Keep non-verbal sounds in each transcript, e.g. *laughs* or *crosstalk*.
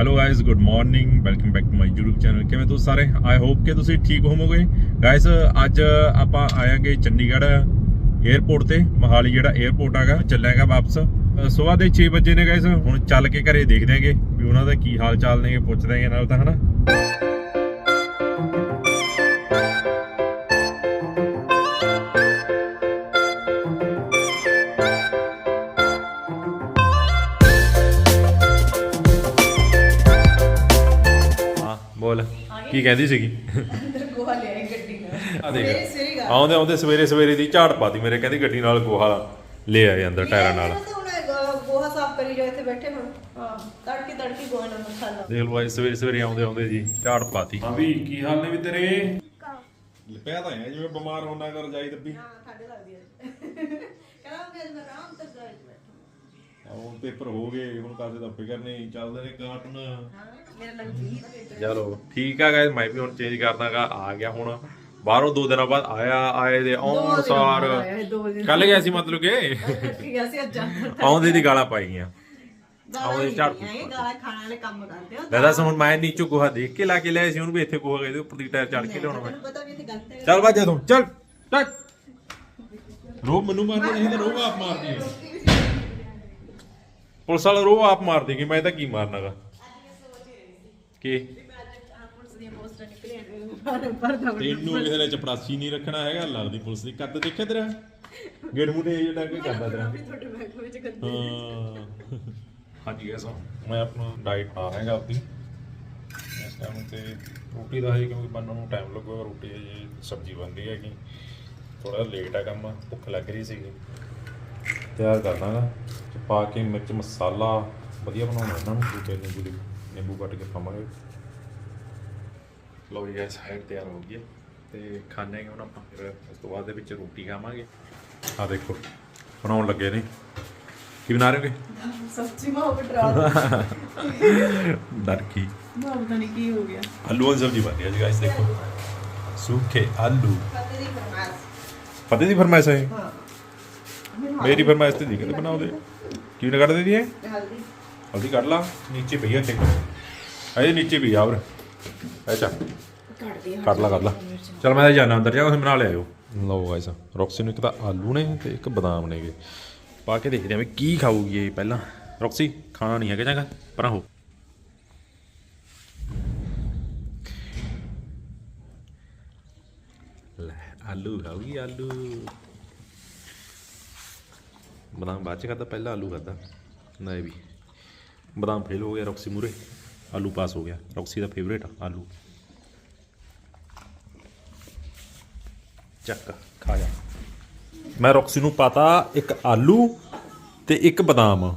Hello guys good morning welcome back to my YouTube channel ਕਿਵੇਂ ਤੁਸੀਂ ਸਾਰੇ? I hope ਕਿ ਤੁਸੀਂ ਠੀਕ ਹੋਵੋਗੇ। ਗਾਇਸ ਅੱਜ ਆਪਾਂ ਆਇਆਂਗੇ ਚੰਡੀਗੜ੍ਹ 에ਅਰਪੋਰਟ ਤੇ, ਮਹਾਲੀ ਜਿਹੜਾ 에ਅਰਪੋਰਟ ਹੈਗਾ, ਚੱਲਾਂਗਾ ਵਾਪਸ। ਸਵੇਰ ਦੇ 6 ਵਜੇ ਨੇ ਗਾਇਸ ਹੁਣ ਚੱਲ ਕੇ ਘਰੇ ਦੇਖਦੇ ਆਂਗੇ ਵੀ ਉਹਨਾਂ ਦਾ ਕੀ ਹਾਲ ਚਾਲ ਨੇ, ਪੁੱਛਦੇ ਆਂਗੇ ਨਾਲ ਤਾਂ, ਹਨਾ? ਕੀ ਕਹਿੰਦੀ ਸੀਗੀ? ਅੰਦਰ ਗੋਹਾ ਲਿਆਏ ਗੱਡੀ ਨਾਲ। ਆ ਸਵੇਰੇ ਦੇਖ। ਸਵੇਰੇ ਗਾ। ਆਉਂਦੇ ਆਉਂਦੇ ਸਵੇਰੇ ਸਵੇਰੇ ਦੀ ਝਾੜ ਪਾਤੀ ਮੇਰੇ ਕਹਿੰਦੀ ਗੱਡੀ ਨਾਲ ਗੋਹਾ ਲੈ ਆਏ ਅੰਦਰ ਟਾਇਰਾਂ ਨਾਲ। ਹੁਣ ਗ- ਗੋਹਾ ਸਾਫ਼ ਕਰੀ ਜਾਓ ਇੱਥੇ ਬੈਠੇ ਹੁਣ। ਹਾਂ ਤੜਕੀ ਤੜਕੀ ਗੋਹਾ ਨਾਲ ਮੱਥਾ ਲਾ ਦੇਖ ਲਓ ਅੱਜ ਸਵੇਰੇ ਸਵੇਰੇ ਆਉਂਦੇ ਆਉਂਦੇ ਜੀ ਝਾੜ ਪਾਤੀ। ਹਾਂ ਵੀ ਕੀ ਹਾਲ ਨੇ ਵੀ ਤੇਰੇ? ਲਿਪਿਆ ਤਾਂ ਹੈ ਜਿਵੇਂ ਬਿਮਾਰ ਹੋਣਾ ਕਰ ਜਾਈ ਦੱਬੀ ਹਾਂ ਠੰਡ ਲੱਗਦੀ ਹੈ ਕਹਿੰਦਾ ਮੈਂ ਅੱਜ ਆਰਾਮ ਤੱਕ ਗਾਇ ਬੈਠਾ ਹੁਣ ਪੇਪਰ ਹੋ ਗਏ ਹੁਣ ਕਾਸੇ ਦਾ ਫਿਕਰ ਨਹੀਂ ਚੱਲਦੇ ਨੇ ਕਾਰਟੂਨ। ਹਾਂ ਮੇਰਾ ਨਾਮ ਜੀ ਚਲੋ ਠੀਕ ਆ ਗਾਇਸ ਮੈਂ ਵੀ ਹੁਣ ਚੇਂਜ ਕਰਦਾਗਾ ਆ ਗਿਆ ਹੁਣ। ਬਾਹਰੋਂ ਦੋ ਦਿਨਾਂ ਬਾਅਦ ਆਇਆ ਆਏ ਦੇ ਆਉਣ ਸਾਰ ਦੋ ਕੱਲ ਗਿਆ ਸੀ ਮਤਲਬ ਕਿ? ਅੱਜ ਆਉਂਦੇ ਦੀ ਗਾਲਾਂ ਪਾਈ ਗਈਆਂ ਗਾਲਾਂ ਆਉਂਦੇ ਨਹੀਂ ਝਾੜ ਇਹ ਗਾਲਾਂ ਖਾਣ ਵਾਲੇ ਕੰਮ ਕਰਦੇ ਹੋ ਦੱਸ ਹੁਣ ਮੈਂ ਨੀਚੋਂ ਗੋਹਾ ਦੇਖ ਕੇ ਲਾ ਕੇ ਲਿਆਇਆ ਸੀ ਉਹਨੂੰ ਵੀ ਇੱਥੇ ਗੋਹਾ ਇਹਦੇ ਉੱਪਰ ਦੀ ਟਾਇਰ ਚੜ ਕੇ ਲਿਆਉਣਾ ਮੈਂ। ਤੈਨੂੰ ਪਤਾ ਵੀ ਇੱਥੇ ਗਲਤ ਹੈ। ਚੱਲ ਬਾਜਾ ਤੂੰ ਚੱਲ ਚੱਲ। ਰੋ ਮੈਨੂੰ ਮਾਰਦਾ ਨਹੀਂ ਤਾਂ ਰੋ ਆਪ ਮਾਰਦੀ ਹੈ। ਪੁਲਿਸ ਵਾਲਾ ਰੋ ਆਪ ਮਾਰ ਦੇਗੀ ਮੈਂ ਤਾਂ ਕੀ ਮਾਰਨਾਗਾ? ਕੀ? ਤੈਨੂੰ ਕਿਸੇ ਨੇ ਚਪੜਾਸੀ ਨਹੀਂ ਰੱਖਣਾ ਹੈਗਾ ਲੱਗਦੀ ਪੁਲਿਸ ਦੀ। ਕੱਦ ਦੇਖਿਆ ਤੇਰਾ? ਗੇੜ ਮੂਟੇ ਜਿਹੜਾ ਕੀ ਕਰਦਾ ਤੇਰਾ। ਹਾਂ। ਹਾਂਜੀ ਗੈਸ ਮੈਂ ਆਪਣਾ ਡਾਈਟ ਪਾ ਹੈਗਾ ਆਪਦੀ। ਇਸ ਟਾਈਮ ਤੇ ਰੋਟੀ ਦਾ ਹੈ ਕਿਉਂਕਿ ਬਣਨ ਨੂੰ ਟਾਈਮ ਲੱਗੂਗਾ ਰੋਟੀ ਜੀ ਸਬਜ਼ੀ ਬਣ ਰਹੀ ਹੈਗੀ। ਥੋੜਾ ਲੇਟ ਆ ਕੰਮ ਭੁੱਖ ਲੱਗ ਰਹੀ ਸੀਗੀ। ਤਿਆਰ ਕਰਨਾਗਾ ਚ ਪਾ ਕੇ ਮਿਰਚ ਮਸਾਲਾ ਵਧੀਆ ਬਣਾਉਣਾ ਇਹਨਾਂ ਨੂੰ ਦੂਜੇ ਨਿੰਬੂ ਦੀ ਨਿੰਬੂ ਕੱਟ ਕੇ ਪਾਵਾਂਗੇ। ਲੋ ਜੀ ਗੈਸ ਹੈ ਤਿਆਰ ਹੋ ਗਈ ਤੇ ਖਾਣੇ ਹੁਣ ਆਪਾਂ ਫਿਰ ਉਸ ਤੋਂ ਬਾਅਦ ਦੇ ਵਿੱਚ ਰੋਟੀ ਖਾਵਾਂਗੇ। ਆ ਦੇਖੋ ਬਣਾਉਣ ਲੱਗੇ ਨੇ। ਕੀ ਬਣਾ ਰਹੇ ਹੋ ਸਬਜ਼ੀ ਮਾਂ ਬਟਰਾ ਡਰ ਕੀ। ਮਾਂ ਪਤਾ ਨਹੀਂ ਕੀ ਹੋ ਗਿਆ। ਆਲੂਆਂ ਦੀ ਸਬਜ਼ੀ ਬਣਦੀ ਹੈ ਜੀ ਗਾਇਸ ਦੇਖੋ। ਸੂਖੇ ਆਲੂ। ਪਤਾ ਦੀ ਫਰਮਾਇਸ਼। ਪਤੇ ਦੀ ਫਰਮਾਇਸ਼ ਹੈ ਹਾਂ। ਮੇਰੀ ਫਰਮਾਇਸ਼ ਤੇ ਦਿਖਦੇ ਬਣਾਓ ਦੇ ਕਿਵੇਂ ਕੱਢ ਦੇ ਦੀ ਹੈ ਹਲਦੀ। ਹਲਦੀ ਕੱਢ ਲਾ ਨੀਚੇ ਪਈ ਚੰਗਾ ਅਜੇ ਨੀਚੇ ਪਈ ਆ ਹੋਰ। ਅੱਛਾ ਕੱਢ ਲਾ ਕੱਢ ਲਾ। ਚਲ ਮੈਂ ਤਾਂ ਜਾਣਾ ਅੰਦਰ ਜਾ ਤੁਸੀਂ ਬਣਾ ਲਿਆਓ ਲਓ ਗਾਇਸ ਰੌਕਸੀ ਨੂੰ ਇੱਕ ਤਾਂ ਆਲੂ ਨੇ ਤੇ ਇੱਕ ਬਦਾਮ ਨੇਗੇ ਪਾ ਕੇ ਦੇਖਦੇ ਆਂ ਵੀ ਕੀ ਖਾਊਗੀ ਇਹ ਪਹਿਲਾਂ। ਰੌਕਸੀ ਖਾਣਾ ਨਹੀਂ ਹੈਗਾ ਚੰਗਾ ਪਰਾਂ ਹੋ ਲੈ ਆਲੂ ਖਾਊਗੀ ਆਲੂ। ਬਦਾਮ ਬਾਅਦ ਚ ਖਾਦਾ ਪਹਿਲਾਂ ਆਲੂ ਖਾਦਾ ਨਹੀਂ ਵੀ। ਬਦਾਮ ਫੇਲ ਹੋ ਗਿਆ ਰੌਕਸੀ ਮੂਰੇ ਆਲੂ ਪਾਸ ਹੋ ਗਿਆ। ਰੌਕਸੀ ਦਾ ਫੇਵਰੇਟ ਆ ਆਲੂ। ਚੱਕ ਖਾ ਜਾ। ਮੈਂ ਰੌਕਸੀ ਨੂੰ ਪਾਤਾ ਇੱਕ ਆਲੂ ਤੇ ਇੱਕ ਬਦਾਮ।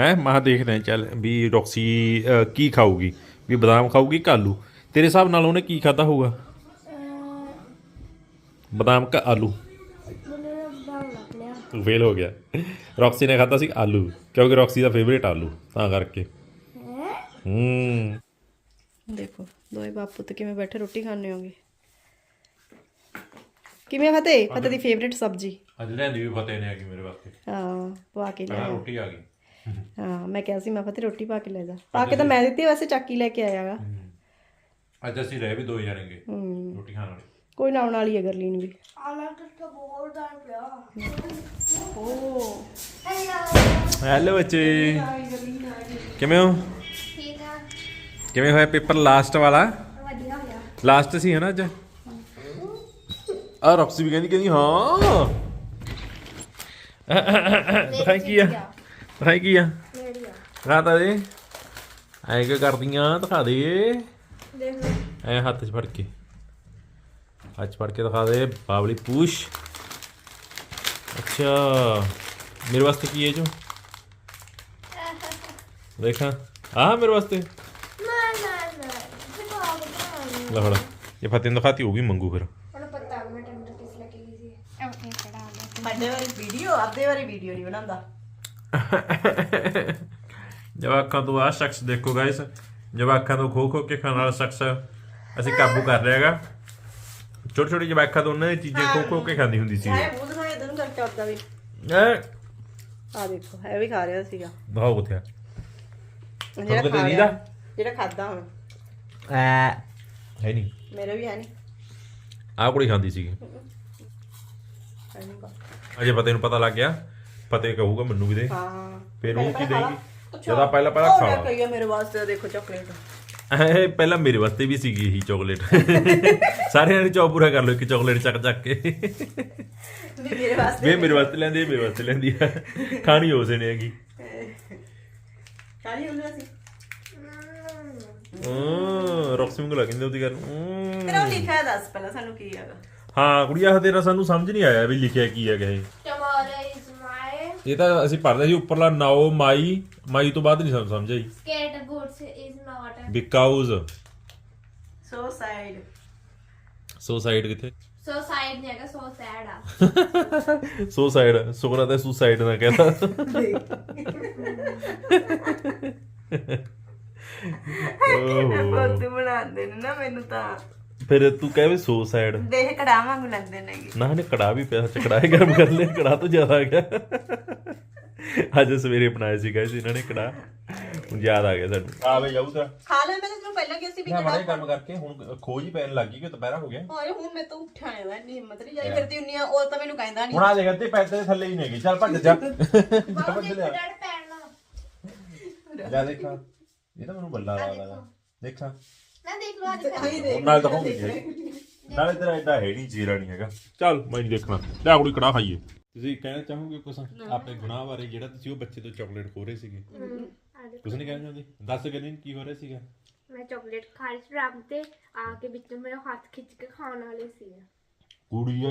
ਹੈ ਮਾਹ ਦੇਖਦੇ ਹਾਂ ਚੱਲ ਵੀ ਰੌਕਸੀ ਕੀ ਖਾਊਗੀ? ਵੀ ਬਦਾਮ ਖਾਊਗੀ ਕਿ ਆਲੂ? ਤੇਰੇ ਹਿਸਾਬ ਨਾਲ ਉਹਨੇ ਕੀ ਖਾਦਾ ਹੋਊਗਾ? ਬਦਾਮ ਕਾ ਆਲੂ। ਫੇਲ ਹੋ ਗਿਆ। ਰੌਕਸੀ ਨੇ ਖਾਦਾ ਸੀ ਆਲੂ ਕਿਉਂਕਿ ਰੌਕਸੀ ਦਾ ਫੇਵਰੇਟ ਆਲੂ ਤਾਂ ਕਰਕੇ। ਹੂੰ। ਦੇਖੋ ਦੋਏ ਬਾਪੂ ਤੇ ਕਿਵੇਂ ਬੈਠੇ ਰੋਟੀ ਖਾਣੇ ਹੋਗੇ। ਕਿਵੇਂ ਫਤਿਹ? ਫਤਿਹ। ਦੀ ਫੇਵਰਿਟ ਸਬਜ਼ੀ। ਅੱਜ ਲੈਂਦੀ ਵੀ ਫਤਿਹ ਨੇ ਆ ਗਈ ਮੇਰੇ ਵਾਸਤੇ। ਹਾਂ ਪਾ ਕੇ ਲੈ ਪਹਿਲਾਂ ਆ। ਰੋਟੀ ਆ ਗਈ। ਹਾਂ ਮੈਂ ਕਿਹਾ ਸੀ ਮੈਂ ਫਤਿਹ ਰੋਟੀ ਪਾ ਕੇ ਲੈ ਜਾ। ਪਾ ਕੇ ਤਾਂ ਮੈਂ ਦਿੱਤੀ ਵੈਸੇ ਚੱਕੀ ਲੈ ਕੇ ਆਇਆਗਾ ਅੱਜ ਅਸੀਂ ਰਹਿ ਵੀ ਦੋ ਜਾਣਗੇ ਹੂੰ। ਰੋਟੀ ਖਾਣ ਵਾਲੇ। ਕੋਈ ਨਾ ਆਉਣ ਵਾਲੀ ਹੈ ਗਰਲੀਨ ਵੀ। ਹੈਲੋ ਬੱਚੇ। ਕਿਵੇਂ ਹੋ? ਠੀਕ ਆ। ਕਿਵੇਂ ਹੋਇਆ ਪੇਪਰ ਲਾਸਟ ਵਾਲਾ? ਵਧੀਆ ਹੋਇਆ। ਲਾਸਟ ਸੀ ਹੈ ਨਾ ਅੱਜ ਆ ਰੌਕਸੀ ਵੀ ਕਹਿੰਦੀ ਕਹਿੰਦੀ ਹਾਂ। ਦਿਖਾਈ ਕੀ ਆ? ਦਿਖਾਈ ਕੀ ਆ? ਮੇਰੀ ਆ? ਦਿਖਾ ਤਾ ਦੇ ਐ ਕਿ ਕਰਦੀਆਂ? ਦਿਖਾ ਦੇ। ਦੇਖ ਐ ਹੱਥ 'ਚ ਫੜ ਕੇ। 'ਚ ਫੜ ਕੇ ਦਿਖਾ ਦੇ ਬਾਵਲੀ ਪੂਛ। ਅੱਛਾ ਮੇਰੇ ਵਾਸਤੇ ਕੀ ਹੈ ਜੋ? ਦੇਖਾਂ। ਆਹ ਮੇਰੇ ਵਾਸਤੇ? ਨਾ ਨਾ ਨਾ ਦਿਖਾ ਬਤਾ ਲੈ ਫੜ। ਇਹ ਫਤਿਹ ਨੂੰ ਦਿਖਾਤੀ ਉਹ ਵੀ ਮੰਗੂ ਫਿਰ। ਸਾਡੇ ਵਾਲੀ ਵੀਡੀਓ ਆਪਦੇ ਵਾਲੀ ਵੀਡੀਓ ਨਹੀਂ ਬਣਾਉਂਦਾ। ਜਵਾਕਾਂ ਤੋਂ ਆ ਸ਼ਖਸ ਦੇਖੋ ਗਾਇਸ ਜਵਾਕਾਂ ਤੋਂ ਖੋ ਖੋ ਕੇ ਖਾਣ ਵਾਲਾ ਸ਼ਖਸ ਅਸੀਂ ਕਾਬੂ ਕਰ ਹੈਗਾ। ਛੋਟੀ ਛੋਟੀ ਜਵਾਕਾਂ ਤੋਂ ਉਹਨਾਂ ਦੀ ਚੀਜ਼ਾਂ ਖੋ ਖੋ ਕੇ ਖਾਂਦੀ ਹੁੰਦੀ ਸੀ। ਹੈ ਮੂੰਹ ਦਿਖਾਏ ਇਧਰ ਨੂੰ ਕਰਕੇ ਆਪਦਾ ਵੀ। ਐ ਆ ਦੇਖੋ ਇਹ ਵੀ ਖਾ ਰਿਹਾ ਸੀਗਾ। ਦਿਖਾਓ ਕਿੱਥੇ ਆ। ਜਿਹੜਾ ਖਾ ਖਾਦਾ ਹੁਣ। ਐ। ਹੈ ਨਹੀਂ ਮੇਰੇ ਵੀ ਹੈ ਨਹੀਂ ਆਹ ਕੁੜੀ ਖਾਂਦੀ ਸੀਗੀ। ਹੈ ਨਹੀਂ ਕਾ ਅਜੇ ਪਤੇ ਨੂੰ ਪਤਾ ਲੱਗ ਗਿਆ। ਪਤੇ ਕਹੂਗਾ ਮੈਨੂੰ ਵੀ ਦੇ ਹਾਂ। ਫਿਰ ਉਹ ਕੀ ਪਹਿਲਾਂ ਦੇਗੀ? ਜਦਾ ਪਹਿਲਾਂ ਪਹਿਲਾਂ ਉਹ ਖਾ ਲੈ। ਮੇਰੇ ਵਾਸਤੇ ਦੇਖੋ ਚਾਕਲੇਟ ਇਹ ਪਹਿਲਾਂ ਮੇਰੇ ਵਾਸਤੇ ਵੀ ਸੀਗੀ ਇਹੀ ਚਾਕਲੇਟ ਸਾਰਿਆਂ ਨੇ ਚਾਅ ਪੂਰਾ ਕਰ ਲਓ ਇੱਕ ਚਾਕਲੇਟ ਚੱਕ ਚੱਕ ਕੇ। ਵੀ ਮੇਰੇ ਵਾਸਤੇ ਵੇ ਮੇਰੇ ਵਾਸਤੇ ਲੈਂਦੀ ਹੈ ਮੇਰੇ ਵਾਸਤੇ ਲੈਂਦੀ ਆ। ਖਾਣੀ ਉਸੇ ਨੇ ਹੈਗੀ। ਕਾਲੀ ਹੁੰਦਾ ਸੀ। ਹਾਂ ਰੌਕਸਿੰਗ ਲੱਗ ਜਾਂਦੀ ਉਹਦੀ ਗੱਲ। ਹਮ। ਫਿਰ ਉਹ ਲਿਖਿਆ ਦੱਸ ਪਹਿਲਾਂ ਸਾਨੂੰ ਕੀ ਹੈਗਾ। ਹਾਂ ਕੁੜੀਆ ਆਹ ਤੇਰਾ ਸਾਨੂੰ ਸਮਝ ਨਹੀਂ ਆਇਆ ਵੀ ਲਿਖਿਆ ਕੀ ਹੈਗਾ ਇਹ। my ਇਹ ਤਾਂ ਅਸੀਂ ਪੜ੍ਹਦੇ ਸੀ ਉੱਪਰਲਾ ਨਾਓ ਮਾਈ ਮਾਈ ਤੋਂ ਬਾਅਦ ਨਹੀਂ ਸਾਨੂੰ ਸਮਝ ਆਈ। Skate boots is not a because so side suicide ਕਿੱਥੇ? Suicide ਨਹੀਂ ਹੈਗਾ so sad ਆ। *laughs* ਸੁਸਾਈਡ ਸੁਗਰਾ ਤੇ ਸੁਸਾਈਡ ਨਾ ਕਹਿੰਦਾ ਓਹੋ। ਬਹੁਤ ਬਣਾਉਂਦੇ ਨੇ ਨਾ ਮੈਨੂੰ ਤਾਂ। ਫਿਰ ਤੂੰ ਕਹੇ ਵੀ ਸੁਸਾਈਡ ਦੇਖ ਕੜਾ ਵਾਂਗੂ ਲੱਗਦੇ ਨੇਗੇ ਨਾ ਨੇ ਕੜਾ ਵੀ ਪਿਆ ਚ ਕੜਾਏ ਗਰਮ ਕਰ ਲਿਆ ਕੜਾ ਤੋਂ ਜ਼ਿਆਦਾ ਆ ਗਿਆ। ਅੱਜ ਸਵੇਰੇ ਬਣਾਇਆ ਸੀ ਗਾਇਸ ਇਹਨਾਂ ਨੇ ਕੜਾ। ਹੁਣ ਯਾਦ ਆ ਗਿਆ ਸਾਨੂੰ। ਆਵੇ ਜਾਊ ਤਾਂ। ਖਾ ਲੈ ਮੈਂ ਤੈਨੂੰ ਪਹਿਲਾਂ ਕਿਹਾ ਸੀ ਵੀ ਮੈਂ ਕੜਾ ਮਾੜੇ ਕੰਮ ਕਰਕੇ ਹੁਣ ਖੋਜ ਹੀ ਪੈਣ ਲੱਗੀ ਕਿ ਦੁਪਹਿਰਾ ਹੋ ਗਿਆ। ਹਾਏ ਹੁਣ ਮੈਂ ਤਾਂ ਉੱਠਿਆ ਨਹੀਂ ਮੈਂ ਹਿੰਮਤ ਨਹੀਂ ਜਾਈ ਫਿਰਦੀ ਹੁੰਨੀ ਆ ਉਹ ਤਾਂ ਮੈਨੂੰ ਕਹਿੰਦਾ ਨਹੀਂ ਹੁਣ ਆ ਜਗ੍ਹਾ ਤੇ ਪੈਰ ਤੇ ਥੱਲੇ ਹੀ ਨੇਗੀ। ਚੱਲ ਭੱਜ ਜਾ। ਜਾ ਭੱਜ ਲਿਆ ਜਾ। ਦੇਖਾਂ। ਇਹ ਤਾਂ ਮੈਨੂੰ ਬੱਲਾ ਲੱਗਦਾ। ਦੇਖਾਂ। ਨਾ ਦੇਖ ਲਓ ਅੱਜ ਆਹੀ ਦੇਖ ਨਾਲ ਤਾਂ ਹੋਊਗੀ ਨਾਲੇ ਤੇਰਾ ਐਡਾ ਹੈ ਨਹੀਂ ਜੀਰਾ ਨਹੀਂ ਹੈਗਾ। ਚੱਲ ਮੈਂ ਨਹੀਂ ਦੇਖਣਾ। ਲੈ ਕੁੜੀ ਕੜਾ ਖਾਈਏ। ਤੁਸੀਂ ਕਹਿਣਾ ਚਾਹੋਗੇ ਕੁਛ? ਆਪਣੇ ਗੁਨਾਹ ਬਾਰੇ ਜਿਹੜਾ ਤੁਸੀਂ ਉਹ ਬੱਚੇ ਤੋਂ ਚਾਕਲੇਟ ਖੋ ਰਹੇ ਸੀਗੇ। ਕੁਛ ਨਹੀਂ ਕਹਿਣਾ ਚਾਹੁੰਦੇ? ਦੱਸ ਗਨੀ ਕੀ ਹੋ ਰਿਹਾ ਸੀਗਾ? ਮੈਂ ਚਾਕਲੇਟ ਖਾ ਰਹੀ ਸੀ ਡਰਮ ਤੇ ਆ ਕੇ ਵਿੱਚੋਂ ਮੇਰਾ ਹੱਥ ਖਿੱਚ ਕੇ ਖਾਣ ਵਾਲੇ ਸੀ ਕੁੜੀਏ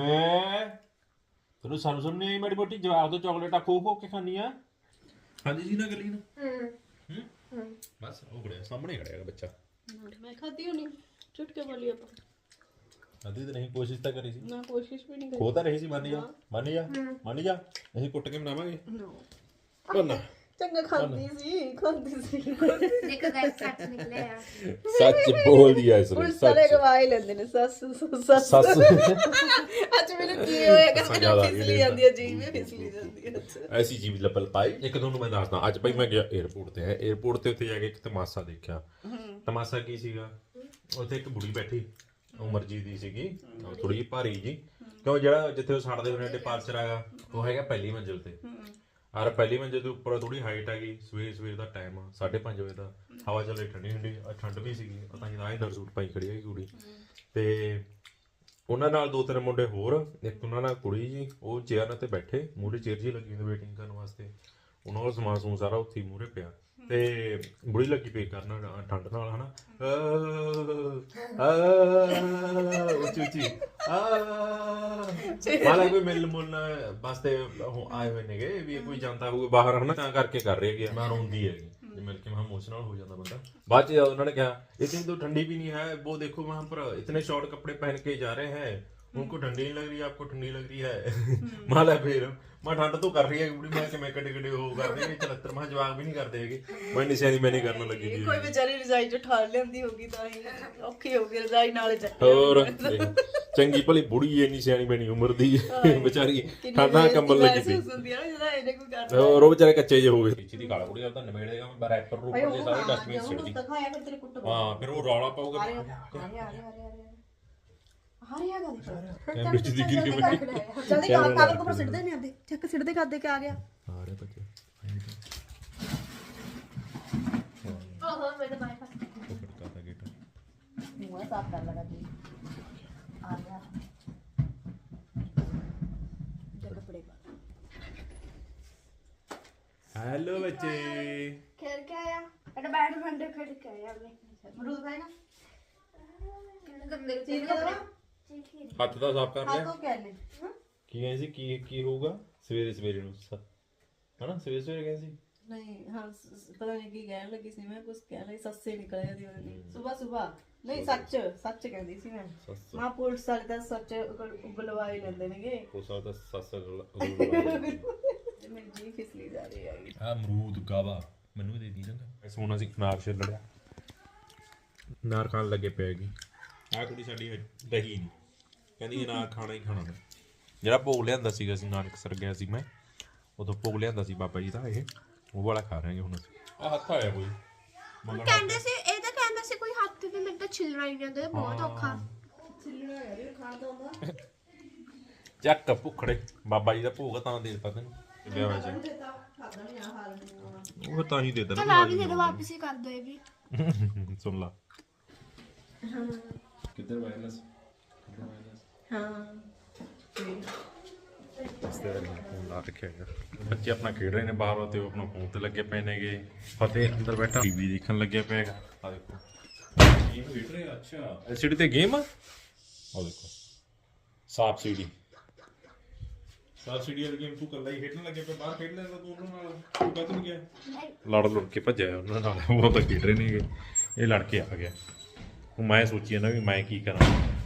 ਤੈਨੂੰ ਸਾਨੂੰ ਸੁਣ ਨਹੀਂ ਆਈ ਮਾੜੀ ਮੋਟੀ? ਜਵਾਬ ਤੋਂ ਚਾਕਲੇਟਾਂ ਖੋ ਖੋ ਕੇ ਖਾਣੀ ਆ। ਹਾਂਜੀ ਜੀ ਨਾ ਗਲੀ ਨਾ। ਹੂੰ ਹੂੰ ਬਸ ਉਹ ਖੜਿਆ ਸਾਹਮਣੇ ਖੜਿਆ ਬੱਚਾ। ਮੁੰਡੇ ਮੈਂ ਖਾਦੀ ਹੋਣੀ। ਝੁਟਕੇ ਬੋਲੀ ਆਪਾਂ। ਅਦੀ ਤੇ ਨਹੀਂ ਕੋਸ਼ਿਸ਼ ਤਾਂ ਕਰੀ ਸੀ। ਨਾ ਕੋਸ਼ਿਸ਼ ਵੀ ਨਹੀਂ ਕਰੀ। ਖੋ ਤਾਂ ਰਹੀ ਸੀ ਮੰਨ ਜਾ। ਮੰਨ ਜਾ ਮੰਨ ਜਾ। ਅਸੀਂ ਕੁੱਟ ਕੇ ਬਣਾਵਾਂਗੇ। ਨਾ। ਚੰਗਾ ਖਾਂਦੀ ਸੀ ਖਾਂਦੀ ਸੀ। ਦੇਖੋ ਗਾਇਸ ਸੱਚ ਨਿਕਲਿਆ। ਸੱਚ ਬੋਲਦੀ ਐ ਇਸ ਨੂੰ ਸੱਚ। ਸਾਰੇ ਗਵਾਏ ਲੈਂਦੇ ਨੇ ਸੱਸ ਸੱਸ। ਸੱਸ। ਅੱਜ ਮੈਨੂੰ ਕੀ ਹੋਇਆ ਕਹਿੰਦੇ ਫਿਸਲੀ ਜਾਂਦੀ ਹੈ ਜੀ ਵੀ ਫਿਸਲੀ ਜਾਂਦੀ ਹੈ ਐਸੀ ਜੀਵ ਲੱਪਲ ਪਾਈ। ਇੱਕ ਤੁਹਾਨੂੰ ਮੈਂ ਦੱਸਦਾ ਅੱਜ ਭਾਈ ਮੈਂ ਗਿਆ 에어ਪੋਰਟ ਤੇ ਹੈ 에어ਪੋਰਟ ਤੇ ਉੱਤੇ ਜਾ ਕੇ ਇੱਕ ਤਮਾਸ਼ਾ ਦੇਖਿਆ। ਤਮਾਸ਼ਾ ਕੀ ਸੀਗਾ? ਉੱਥੇ ਇੱਕ ਬੁੜੀ ਬੈਠੀ ਉਮਰ ਜੀ ਦੀ ਸੀਗੀ ਥੋੜੀ ਜਿਹੀ ਭਾਰੀ ਜੀ। ਕਿਉਂ ਜਿਹੜਾ ਜਿੱਥੇ ਉਹ ਛੱਡਦੇ ਹੁੰਦੇ ਡਿਪਾਰਚਰ ਹੈਗਾ ਉਹ ਹੈਗਾ ਪਹਿਲੀ ਮੰਜ਼ਿਲ ਤੇ। ਔਰ ਪਹਿਲੀ ਮੰਜ਼ਿਲ ਦੇ ਉੱਪਰ ਥੋੜੀ ਹਾਈਟ ਹੈਗੀ ਸਵੇਰ ਸਵੇਰ ਦਾ ਟਾਈਮ ਆ 5:30 ਵਜੇ ਦਾ। ਹਵਾ ਚੱਲੇ ਠੰਡੀ ਠੰਡੀ ਅ, ਠੰਡ ਵੀ ਸੀਗੀ ਪਤਾ ਨਹੀਂ ਤਾਂ ਹੀ ਸੂਟ ਪਾਈ ਖੜੀ ਹੈਗੀ ਕੁੜੀ। ਤੇ ਉਹਨਾਂ ਨਾਲ ਦੋ ਤਿੰਨ ਮੁੰਡੇ ਹੋਰ ਇੱਕ ਉਹਨਾਂ ਨਾਲ ਕੁੜੀ ਜੀ ਉਹ ਚੇਅਰ ਤੇ ਬੈਠੇ ਮੂਰੇ ਚੇਅਰ ਜੀ ਲੱਗੀ ਹੁੰਦੀ ਵੇਟਿੰਗ ਕਰਨ ਵਾਸਤੇ। ਉਹਨਾਂ ਦਾ ਸਮਾਨ ਸਮੂਨ ਸਾਰਾ ਉੱਥੇ ਮੂਰੇ ਪਿਆ। ਤੇ ਬੁੜੀ ਲੱਗੀ ਪਈ ਕਰਨ, ਠੰਡ ਨਾਲ, ਹਨਾ। ਆ ਉੱਚੀ ਉੱਚੀ। ਆ ਮਾਲਾ ਕੋਈ ਮਿਲ ਮੁਲ ਵਾਸਤੇ ਉਹ ਆਏ ਹੋਏ ਨੇਗੇ ਵੀ ਕੋਈ ਜਾਂਦਾ ਹੋਊਗਾ ਬਾਹਰ, ਹਨਾ। ਤਾਂ ਕਰਕੇ ਕਰ ਰਹੇ ਹੈਗੀ ਮੈਂ ਰੋਂਦੀ ਹੈਗੀ। ਜੇ ਮਿਲ ਕੇ ਮੈਂ ਹੋ ਜਾਂਦਾ ਬੰਦਾ। ਬਾਅਦ ਚ ਉਹਨਾਂ ਨੇ ਕਿਹਾ ਇਤਨੀ ਤੋਂ ਠੰਡੀ ਵੀ ਨਹੀਂ ਹੈ, ਉਹ ਦੇਖੋ ਵਹਾਂ ਪਰ ਇਤਨੇ ਸ਼ਾਰਟ ਕੱਪੜੇ ਪਹਿਨ ਕੇ ਜਾ ਰਹੇ ਹੈ। उनको ठंडी नहीं लग रही है आपको ठंडी लग रही है माला फिर मैं ठंड तो कर रही है बुढ़ी मैं कि मैं कटे कटे हो कर रही है चलत्तर मैं जवाब भी नहीं करते हैगे मैं निशानी मैं नहीं करने लगी थी ਕੋਈ ਵਿਚਾਰੀ ਰਜ਼ਾਈ ਚ ਠਾਲ ਲੈਂਦੀ ਹੋਗੀ ਤਾਂ ਹੀ ਔਖੀ ਹੋ ਗਈ ਰਜ਼ਾਈ ਨਾਲੇ ਚੱਕੀ ਹੋਰ ਚੰਗੀ ਭਲੀ ਬੁੜੀ ਐ ਨਹੀਂ ਸਿਆਣੀ ਬਣੀ ਉਮਰ ਦੀ ਵਿਚਾਰੀ ਠੰਡਾ ਕੰਬਲ ਲੱਗੀ ਪਈ ਹੁੰਦੀ ਆ ਨਾ ਜਿਹੜਾ ਇਹਨੇ ਕੋਈ ਕਰ ਹੋਰ ਉਹ ਵਿਚਾਰੇ ਕੱਚੇ ਜਿਹੇ ਹੋ ਗਏ ਪਿੱਛੇ ਦੀ ਕਾਲਾ ਕੁੜੀ ਆ ਤਾਂ ਨਵੇੜੇਗਾ ਮੈਂ ਰੈਪਰ ਰੂਪਰ ਦੇ ਸਾਰੇ ਡਸਟਬਿਨ ਛੱਡਦੀ ਦਿਖਾਇਆ ਫਿਰ ਤੇਰੇ ਕੁੱਟ ਹਾਂ ਫਿਰ ਉਹ ਰੌਲਾ ਪਾਊਗਾ ਆ ਰਿਹਾ ਆ ਰਿਹਾ ਆ ਰਿਹਾ ਆ ਰਿਹਾ ਗਾ ਦੇਖ ਕੈਮਰੇ ਚ ਦਿਖ ਗਈ ਮੈਂ ਜਲਦੀ ਕਾਗਜ਼ ਕਾਗਜ਼ ਉੱਪਰ ਸਿੱਟਦੇ ਨੇ ਆਦੇ। ਚੱਕ ਸਿੱਟਦੇ ਕਰਦੇ ਕਿ ਆ ਗਿਆ। ਆ ਰਹੇ ਬੱਚੇ। ਓਹੋ ਮੇਰੇ ਬਾਈ ਫਾ ਖੜਕਾ ਦਾ ਗੇਟ। ਮੂੰਹ ਸਾਫ਼ ਕਰ ਲਗਾ ਜੀ। ਆ ਗਿਆ। ਜੇ ਕੱਪੜੇ ਪਾ ਹੈਲੋ ਬੱਚੇ। ਖੇਲ ਕੇ ਆਇਆ। ਅੜਾ ਬੈਡਮਿੰਟਨ ਖੇਡ ਕੇ ਆਇਆ। ਮੈਂ ਮਰੂਦ ਖਾਏਗਾ? ਕਿੰਨੇ ਗੰਦੇ ਚੀਨੀ ਦਾ ਹੱਥ ਤਾਂ ਸਾਫ਼ ਕਰ ਲਿਆ। ਹੱਥੋਂ ਕਹਿ ਲੈ ਕੀ ਕਹਿੰਦੇ ਸੀ? ਕੀ ਕੀ ਹੋਊਗਾ? ਸਵੇਰੇ ਸਵੇਰੇ ਨੂੰ ਸ- ਹਨਾ? ਸਵੇਰੇ ਸਵੇਰੇ ਕਹਿੰਦੇ ਸੀ। ਨਹੀਂ ਹਾਂ ਸ- ਸ- ਪਤਾ ਨਹੀਂ ਕੀ ਕਹਿਣ ਲੱਗੀ ਸੀ ਮੈਂ ਕੁਝ ਕਹਿਣ ਲਈ ਸੱਸੇ ਨਿਕਲ ਜਾਂਦੀ ਉਹਦੀ ਸਵੇਰ ਸਵੇਰ ਨਹੀਂ ਸੱਚ ਸੱਚ ਕਹਿੰਦੀ ਸੀ ਮੈਂ। ਸੱਸ ਮਾਂ ਪੁਲਿਸ ਵਾਲੇ ਤਾਂ ਸੱਚ ਉਗਲ- ਉਗਲਵਾਈ ਲੈਂਦੇ ਨੇਗੇ। ਹੋ ਸਕਦਾ ਸੱਸ ਤੇ ਮੇਰੀ ਜੀ ਫਿਸਲੀ ਜਾ ਰਹੀ ਆ। ਅਮਰੂਦ ਗਾਵਾ। ਮੈਨੂੰ ਦੇ ਦੀ ਚੰਗਾ। ਸੋਨਾ ਸੀ ਨਾਰ ਛਿੱਲ ਲੜਿਆ ਨਾਰ ਖਾਣ ਲੱਗੇ ਪੈਗੀ ਆ ਕੁੜੀ ਸਾਡੀ ਦਹੀ ਨਹੀਂ ਕਹਿੰਦੀ ਇਹ ਨਾਰ ਖਾਣਾ ਹੀ ਖਾਣਾ। ਜਿਹੜਾ ਭੋਗ ਲਿਆਂਦਾ ਸੀਗਾ ਅਸੀਂ ਨਾਨਕ ਸਰ ਗਿਆ ਸੀ ਮੈਂ ਉਦੋਂ ਭੋਗ ਲਿਆਂਦਾ ਸੀ ਬਾਬਾ ਜੀ ਦਾ ਇਹ ਉਹ ਵਾਲਾ ਖਾ ਰਹੇ ਹਾਂ ਹੁਣ ਅਸੀਂ। ਆ ਹੱਥ ਆਇਆ ਕੋਈ? ਕਹਿੰਦੇ ਸੀ ਇਹ ਤਾਂ ਕਹਿੰਦਾ ਸੀ ਕੋਈ ਹੱਥ ਵੀ ਮੇਰੇ ਤਾਂ ਛਿੱਲਣਾ ਹੀ ਨਹੀਂ ਆਉਂਦਾ ਬਹੁਤ ਔਖਾ। ਛਿੱਲਣਾ ਹੈ ਵੀ ਖਾਣ ਦਾ ਹੁੰਦਾ ਚੱਕ ਭੁੱਖੜੇ ਬਾਬਾ ਜੀ ਦਾ ਭੋਗ ਤਾਂ ਦੇ ਦਿੱਤਾ ਤੈਨੂੰ। ਲਿਆ ਵੈਸੇ ਤੇ ਤਾਂ ਖਾਦਾ ਨਹੀਂ ਆ ਹਾਲ ਨਹੀਂ ਉਹ ਤਾਂ ਹੀ ਦੇ ਦੇਣਾ। ਚਲ ਆ ਵੀ ਦੇ ਵਾਪਸ ਹੀ ਕਰ ਦੋ ਇਹ ਵੀ। ਸੁਣ ਲਾ। ਕਿੱਧਰ ਵਾਇਰਲੈਸ ਹਾਂ। ਇਸ ਤਰ੍ਹਾਂ ਬੱਚੇ ਆਪਣਾ ਖੇਡ ਰਹੇ ਨੇ ਬਾਹਰ ਤੇ ਉਹ ਆਪਣਾ ਫੋਨ ਤੇ ਲੱਗੇ ਪਏ ਨੇਗੇ। ਫਤਿਹ ਅੰਦਰ ਬੈਠਾ। ਟੀਵੀ ਦੇਖਣ ਲੱਗਿਆ ਪਿਆ ਆ ਦੇਖੋ। ਗੇਮ ਖੇਡ ਰਹੇ ਅੱਛਾ। ਐਲਸੀਡੀ ਤੇ ਗੇਮ ਆ? ਆ ਦੇਖੋ। ਸਾਪ ਸੀੜੀ ਸਾਪ ਸੀੜੀ ਵਾਲੀ ਗੇਮ ਤੂੰ ਕੱਲਾ ਹੀ ਖੇਡਣ ਲੱਗਿਆ ਪਿਆ। ਬਾਹਰ ਖੇਡ ਲੈਂਦਾ ਤੂੰ ਉਹਨਾਂ ਨਾਲ। ਤੂੰ ਕਦ ਨਹੀਂ ਗਿਆ। ਲੜ ਲੜ ਕੇ ਭੱਜਿਆ ਉਹਨਾਂ ਨਾਲ। ਉਹ ਤਾਂ ਖੇਡ ਰਹੇ ਨੇਗੇ। ਇਹ ਲੜ ਕੇ ਆ ਗਿਆ ਮੈਂ ਸੋਚੀ ਨਾ ਵੀ ਮੈਂ ਕੀ ਕਰਾਂ।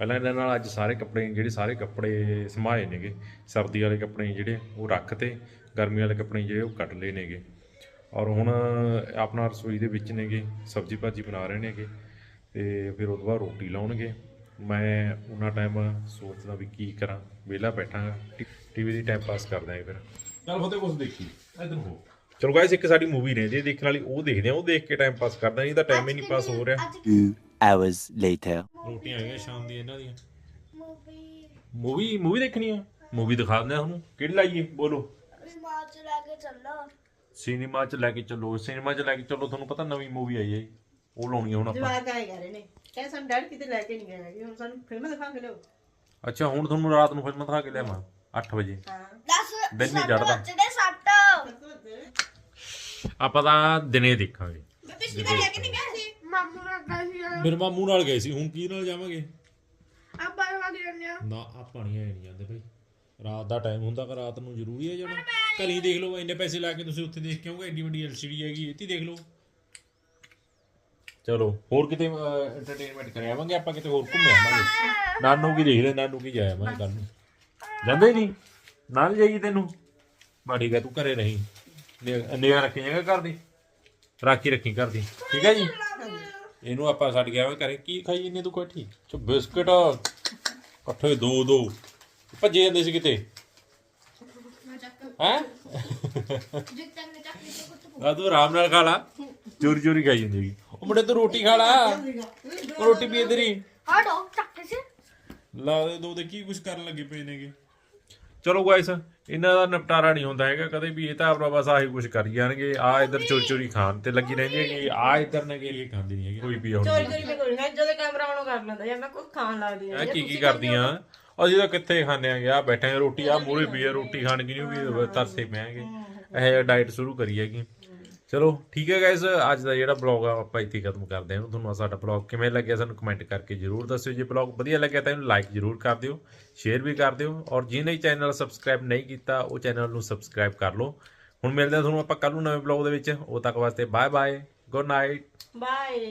ਪਹਿਲਾਂ ਇਹਨਾਂ ਨਾਲ ਅੱਜ ਸਾਰੇ ਕੱਪੜੇ ਜਿਹੜੇ ਸਾਰੇ ਕੱਪੜੇ ਸਮਾਏ ਨੇਗੇ ਸਰਦੀ ਵਾਲੇ ਕੱਪੜੇ ਜਿਹੜੇ ਉਹ ਰੱਖ ਤੇ ਗਰਮੀ ਵਾਲੇ ਕੱਪੜੇ ਜਿਹੜੇ ਉਹ ਕੱਢ ਲਏ ਨੇਗੇ। ਔਰ ਹੁਣ ਆਪਣਾ ਰਸੋਈ ਦੇ ਵਿੱਚ ਨੇਗੇ ਸਬਜ਼ੀ ਭਾਜੀ ਬਣਾ ਰਹੇ ਨੇਗੇ ਤੇ ਫਿਰ ਉਹ ਤੋਂ ਬਾਅਦ ਰੋਟੀ ਲਾਉਣਗੇ। ਮੈਂ ਉਹਨਾਂ ਟਾਈਮ ਸੋਚਦਾ ਵੀ ਕੀ ਕਰਾਂ ਵਿਹਲਾ ਬੈਠਾਂਗਾ ਟੀਵੀ ਦੀ ਟਾਈਮ ਪਾਸ ਕਰਦਾ ਹਾਂ ਫਿਰ। ਚੱਲ ਫਤੇ ਕੁਝ ਦੇਖੀ ਇਧਰ ਹੋ। ਚਲੋ ਗਾਇਸ ਇੱਕ ਸਾਡੀ ਮੂਵੀ ਰਹਿੰਦੀ ਦੇਖਣ ਵਾਲੀ ਉਹ ਦੇਖਦੇ ਆ ਉਹ ਦੇਖ ਕੇ ਟਾਈਮ ਪਾਸ ਕਰਦਾ ਨਹੀਂ ਤਾਂ ਟਾਈਮ ਹੀ ਨਹੀਂ ਪਾਸ ਹੋ ਰਿਹਾ। Hours later. ਰੋਟੀਆਂ ਆ ਗਈਆਂ ਸ਼ਾਮ ਦੀ ਇਹਨਾਂ ਦੀਆਂ। ਮੂਵੀ ਮੂਵੀ ਮੂਵੀ ਦੇਖਣੀ ਆ? ਮੂਵੀ ਦਿਖਾ ਦਿੰਦੇ ਆ ਤੁਹਾਨੂੰ। ਕਿਹੜੀ ਲਾਈਏ? ਬੋਲੋ। ਰਿਮਾਚ ਲੈ ਕੇ ਚੱਲੋ ਸਿਨੇਮਾ 'ਚ ਲੈ ਕੇ ਚੱਲੋ। ਸਿਨੇਮਾ 'ਚ ਲੈ ਕੇ ਚੱਲੋ। ਤੁਹਾਨੂੰ ਪਤਾ ਨਵੀਂ ਮੂਵੀ ਆਈ ਹੈ। ਜੀ। ਉਹ ਲਾਉਣੀ ਆ ਹੁਣ ਆਪਾਂ। ਜਵਾਕ ਆਏ ਕਰੇ ਨੇ। ਕਹਿੰਦੇ ਸਾਨੂੰ ਡੈਡ ਕਿਤੇ ਲੈ ਕੇ ਨਹੀਂ ਗਏ ਹੈਗੇ। ਹੁਣ ਸਾਨੂੰ ਫਿਲਮ ਦਿਖਾ ਕੇ ਲਿਓ ਅੱਛਾ ਹੁਣ ਤੁਹਾਨੂੰ ਰਾਤ ਨੂੰ ਫਿਲਮ ਦਿਖਾ ਕੇ ਲਿਆਵਾਂ। 8 ਵਜੇ। ਹਾਂ। 10 ਦਿਨ ਨਹੀਂ ਚੜਦਾ ਜਿਹੜੇ 7 ਆਪਾਂ ਤਾਂ ਦਿਨੇ ਦੇਖਾਂਗੇ। ਪਿਛਲੀ ਵਾਰ ਲੈ ਕੇ ਨਹੀਂ ਗਏ ਸੀ। ਮਾਮੂ ਨਾਲ ਗਏ ਸੀ ਮੇਰੇ ਮਾਮੂ ਨਾਲ ਗਏ ਸੀ ਹੁਣ ਕੀ ਨਾਲ ਜਾਵਾਂਗੇ? ਆਪਾਂ ਨਾਲ ਜਾਂਦੇ ਆ ਨਾ ਆਪਾਂ ਨਹੀਂ ਆਏ ਨਹੀਂ ਜਾਂਦੇ ਭਾਈ ਰਾਤ ਦਾ ਟਾਈਮ ਹੁੰਦਾ ਕਿ ਰਾਤ ਨੂੰ ਜ਼ਰੂਰੀ ਹੈ ਜਾਣਾ। ਘਰੀ ਦੇਖ ਲਓ ਇੰਨੇ ਪੈਸੇ ਲਾ ਕੇ ਤੁਸੀਂ ਉੱਥੇ ਦੇਖ ਕੇ ਐਡੀ ਵੱਡੀ ਐਲਸੀਡੀ ਹੈਗੀ ਇੱਥੇ ਦੇਖ ਲਓ। ਚਲੋ ਹੋਰ ਕਿਤੇ ਐਂਟਰਟੇਨਮੈਂਟ ਕਰਿਆ ਆਵਾਂਗੇ ਆਪਾਂ ਕਿਤੇ ਹੋਰ ਘੁੰਮ ਆਵਾਂਗੇ। ਨਾਨੂ ਕੀ ਦੇਖ ਲੈ ਨਾਨੂ ਕੀ ਜਾਇਆ ਮੈਂ ਕੱਲ ਨੂੰ। ਜਾਂਦੇ ਨਹੀਂ। ਨਾਲ ਜਾਈਏ ਤੈਨੂੰ। ਬਾੜੀ ਗਾ ਤੂੰ ਘਰੇ ਰਹੀ। ਨਿਗਾ ਰੱਖੀ ਜਾਏਗਾ ਘਰ ਦੀ। ਰਾਖੀ ਰੱਖੀ ਘਰ ਦੀ। ਠੀਕ ਹੈ ਜੀ? ਇਹਨੂੰ ਆਪਾਂ ਛੱਡ ਗਿਆ ਵਾ ਘਰੇ ਕੀ ਖਾਈ ਇੰਨੇ ਤੂੰ ਕੋਠੀ? ਚ ਬਿਸਕਟ ਇਕੱਠੇ ਦੋ ਦੋ। ਭੱਜੇ ਜਾਂਦੇ ਸੀ ਕਿਤੇ। ਹੈ? ਆ ਤੂੰ ਆਰਾਮ ਨਾਲ ਖਾ ਲਾ। ਚੋਰੀ ਚੋਰੀ ਖਾਈ ਜਾਂਦੀ ਹੈਗੀ। ਉਹ ਮੁੰਡੇ ਤੂੰ ਰੋਟੀ ਖਾ ਲਾ। ਉਹ ਰੋਟੀ ਵੀ ਇਧਰ ਹੀ ਚੱਕੇ ਸੀ ਲਾ ਦੇ ਦੋ ਦੇ ਕੀ ਕੁਝ ਕਰਨ ਲੱਗੇ ਪਏ ਨੇਗੇ? ਚਲੋ ਗਾਇਸ ਇਹਨਾਂ ਦਾ ਨਿਪਟਾਰਾ ਨਹੀਂ ਹੁੰਦਾ ਹੈਗਾ ਕਦੇ ਵੀ ਇਹ ਤਾਂ ਆਪਣਾ ਬਸ ਆਹੀ ਕੁਝ ਕਰੀ ਜਾਣਗੇ। ਆ ਇਧਰ ਚੋਰੀ ਚੋਰੀ ਖਾਣ ਤੇ ਲੱਗੀ ਰਹਿੰਦੀ ਹੈਗੀ ਆ ਇਧਰ ਨੇ ਇਹ ਖਾਂਦੀ ਨਹੀਂ ਹੈਗੀ ਕੋਈ ਵੀ ਹੁਣ ਚੋਰੀ ਚੋਰੀ ਤੇ ਕੋਈ ਨਹੀਂ ਜਦੋਂ ਕੈਮਰਾ ਆਨ ਕਰ ਲੈਂਦਾ ਜਾਂ ਮੈਂ ਕੁਝ ਖਾਣ ਲੱਗਦੀ ਇਹ ਕੀ ਕੀ ਕਰਦੀਆਂ? ਅਸੀਂ ਤਾਂ। ਕਿੱਥੇ ਖਾਂਦੇ ਆਂਗੇ ਆ ਬੈਠੇ ਆਂ ਰੋਟੀ ਆ ਮੂਰੇ ਆ ਰੋਟੀ ਖਾਣ ਕੀ ਨਹੀਂ ਵੀ ਤਰਸੇ ਪੈਣਗੇ ਇਹ ਡਾਈਟ ਸ਼ੁਰੂ ਕਰੀ ਹੈਗੀ। ਚਲੋ, ਠੀਕ ਹੈ ਗਾਇਸ ਅੱਜ ਦਾ ਜਿਹੜਾ ਬਲੌਗ ਆ, ਆਪਾਂ ਇੱਥੇ ਖਤਮ ਕਰਦੇ ਹਾਂ। ਤੁਹਾਨੂੰ ਸਾਡਾ ਬਲੌਗ ਕਿਵੇਂ ਲੱਗਿਆ ਸਾਨੂੰ ਕਮੈਂਟ ਕਰਕੇ ਜਰੂਰ ਦੱਸਿਓ। ਜੇ ਬਲੌਗ ਵਧੀਆ ਲੱਗਿਆ ਤਾਂ ਇਹਨੂੰ ਲਾਈਕ ਜਰੂਰ ਕਰ ਦਿਓ ਸ਼ੇਅਰ ਵੀ ਕਰ ਦਿਓ। ਔਰ ਜਿਹਨੇ ਚੈਨਲ ਸਬਸਕ੍ਰਾਈਬ ਨਹੀਂ ਕੀਤਾ, ਉਹ ਚੈਨਲ ਨੂੰ ਸਬਸਕ੍ਰਾਈਬ ਕਰ ਲਓ। ਹੁਣ ਮਿਲਦੇ ਹਾਂ ਤੁਹਾਨੂੰ ਆਪਾਂ ਕੱਲ ਨੂੰ ਨਵੇਂ ਬਲੌਗ ਦੇ ਵਿੱਚ। ਉਹ ਤੱਕ ਵਾਸਤੇ bye bye good night bye